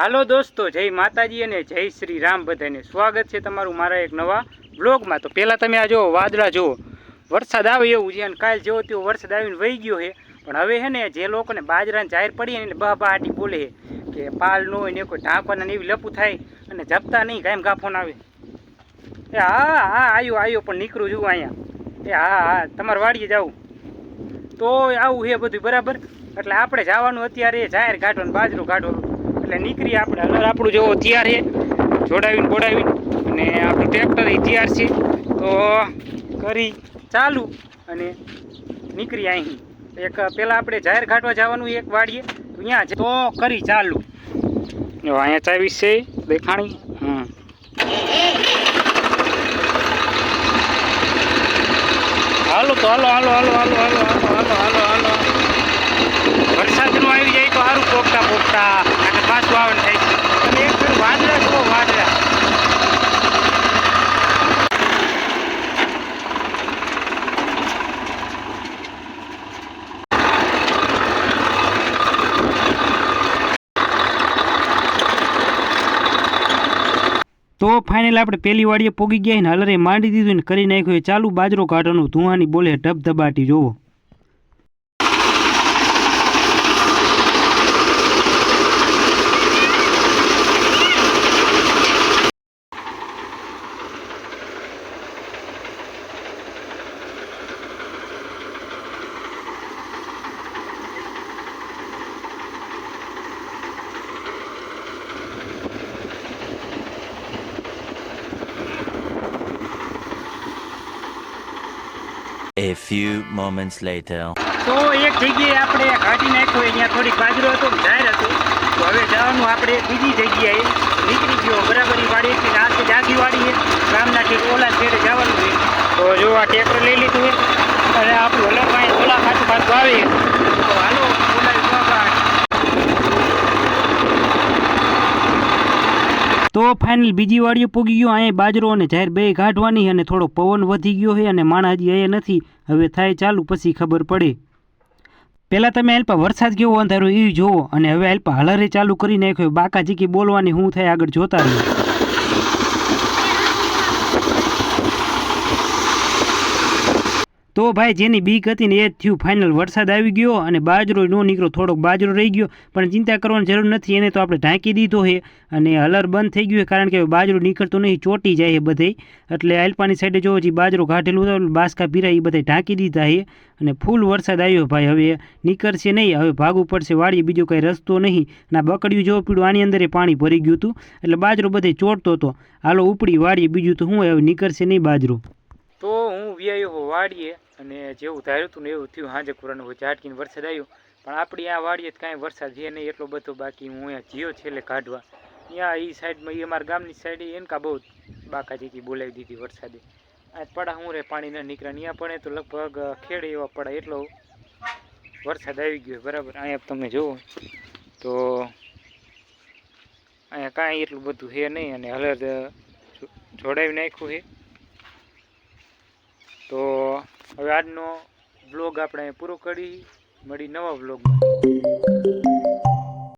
હાલો દોસ્તો, જય માતાજી અને જય શ્રી રામ બધાને. સ્વાગત છે તમારું મારા એક નવા બ્લોગમાં. તો પહેલાં તમે આ જુઓ વાદળા જુઓ. વરસાદ આવે એવું છે અને કાલ જેવો તેવો વરસાદ આવીને વહી ગયો છે. પણ હવે છે ને જે લોકોને બાજરાને જાહેર પડી એટલે બા બહાટી બોલે કે પાલ ન હોય ને કોઈ ઢાંકવાના ને એવી લપું થાય અને જપતા નહીં કાયમ કાફોન આવે. એ હા હા આવ્યો આવ્યો પણ નીકળું છું અહીંયા. એ હા હા, તમારે વાડીએ જવું. તો આવું છે બધું બરાબર. એટલે આપણે જવાનું અત્યારે જાહેર કાઢવાનું બાજરો કાઢવાનું એટલે નીકળી આપણે. હલર આપણું જેવો તૈયાર છે, જોડાવીને બોડાવીને અને આપણું ટ્રેક્ટર એ તૈયાર છે. તો કરી ચાલુ અને નીકળી અહીં એક પહેલાં આપણે જાહેર ઘાટવા જવાનું, એક વાડીએ. અહીંયા જ- તો કરી ચાલુ. જો, અહીંયા ચાવી છે, દેખાણી. હમ. હાલો તો હાલો હાલો હાલો હાલો હાલો હાલો હાલો હાલો હાલો. વરસાદનું આવી જાય તો સારું પોપટા પોપટા અને પાછું આવે ને થાય છે તમે એક ફેર વાદળા જુઓ વાદળા તો ફાઇનલ આપણે પહેલી વાડીએ પોગી ગયા ને હલરે માંડી દીધું ને કરી નાખ્યું ચાલુ બાજરો કાઢવાનું ધુવાની બોલે ધબધબાટી જોવો. A few moments later. તો એક જગ્યાએ આપણે કાઢી નાખ્યો, અહીંયા થોડીક બાજરો હતો, જાહેર હતું. તો હવે જવાનું આપણે બીજી જગ્યાએ. નીકળી ગયો, બરાબર વાડી એટલે આ જાગી વાડી ગામના કે ઓલા છેડે જવાનું છે. તો જો આ ટ્રેક્ટર લઈ લીધું અને આપણું હલર પાસે ઓલા પાછું પાછું આવે તો હાલો ઓલા સ્વાગત તો ફાઇનલ બીજી વાડીએ પૂગી ગયો અહીંયા બાજરો અને જાહેર બે કાઢવાની અને થોડો પવન વધી ગયો છે અને માણા હજી અહીંયા નથી, હવે થાય ચાલુ, પછી ખબર પડે. પહેલાં તમે અલ્પા વરસાદ કેવો અંધારો એ જોવો, અને હવે અલ્પા હલરે ચાલુ કરી નાખ્યો બાકા જીકી બોલવાની હું થાય આગળ જોતા રહ્યો તો ભાઈ જેની બીક હતી ને એ જ થયું. ફાઇનલ વરસાદ આવી ગયો અને બાજરો ન નીકળ્યો થોડોક બાજરો રહી ગયો, પણ ચિંતા કરવાની જરૂર નથી. એને તો આપણે ઢાંકી દીધો છે અને હલર બંધ થઈ ગયું કારણ કે બાજરો નીકળતો નહીં, ચોટી જાય છે બધે. એટલે આલપાની સાઈડે જોવો જે બાજરો કાઢેલું હતું, બાસકા પીરા એ બધે ઢાંકી દીધા છે અને ફૂલ વરસાદ આવ્યો ભાઈ. હવે નીકળશે નહીં, હવે ભાગવું પડશે વાડીએ બીજો કંઈ રસ્તો નહીં. ના બકડ્યું જોવો પીડું આની અંદર પાણી ભરી ગયું હતું. એટલે બાજરો બધે ચોટતો હતો. હાલો ઉપડી વાડીએ બીજું તો શું હવે નીકળશે નહીં બાજરો. તો હું વ્યયો વાડીએ અને જેવું ધાર્યું હતું ને એવું થયું, હાજે કુરાનું ઝાટકીને વરસાદ આવ્યો. પણ આપણી આ વાડીએ કાંઈ વરસાદ છે નહીં, એટલો બધો બાકી હું અહીંયા જીઓ છેલ્લે કાઢવા. અહીંયા એ સાઈડમાં એ અમારા ગામની સાઈડે એને કા બહુ બાકાજીકી બોલાવી દીધી વરસાદે. આ પડા હું રે, પાણી ન નીકળે. ત્યાં પડે તો લગભગ ખેડ એવા પડા, એટલો વરસાદ આવી ગયો બરાબર. અહીંયા તમે જુઓ. તો અહીંયા કાંઈ એટલું બધું છે નહીં અને હલર જોડાવી નાખ્યું છે. તો આજનો બ્લોગ આપણે પૂરો કરી. મળી નવા બ્લોગમાં